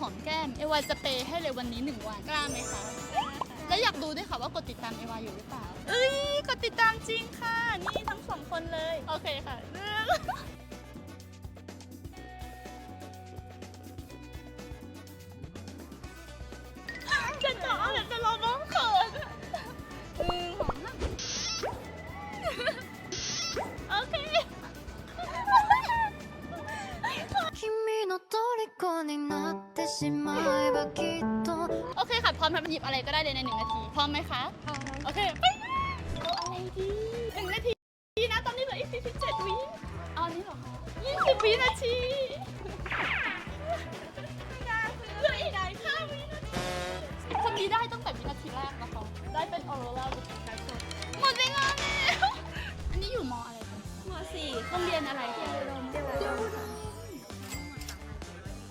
หอมแก้ม เอวาจะเปย์ให้เลยวันนี้หนึ่งวันกล้าไหมคะ และอยากดูด้วยค่ะว่ากดติดตามเอวาอยู่หรือเปล่า เอ้ยกดติดตามจริงค่ะ นี่ทั้งสองคนเลย โอเคค่ะหนึ่งจะ โอเคค่ะ พร้อมทำหยิบอะไรก็ได้เลยในหนึ่งนาที พร้อมไหมคะ พร้อม โอเค ไปเอาหนึ่งนาทีนะ ตอนนี้เหลืออีกสี่สิบเจ็ดวิเอาอันนี้เหรอยี่สิบวินาทีเหลืออีกห้าวินาทีคนนี้ได้ตั้งแต่วินาทีแรกนะคะ ได้เป็นออโรราหรือเป็นแบหมดเวลาแล้วอันนี้อยู่มอะไรกัมสี่ต้องเรียนอะไร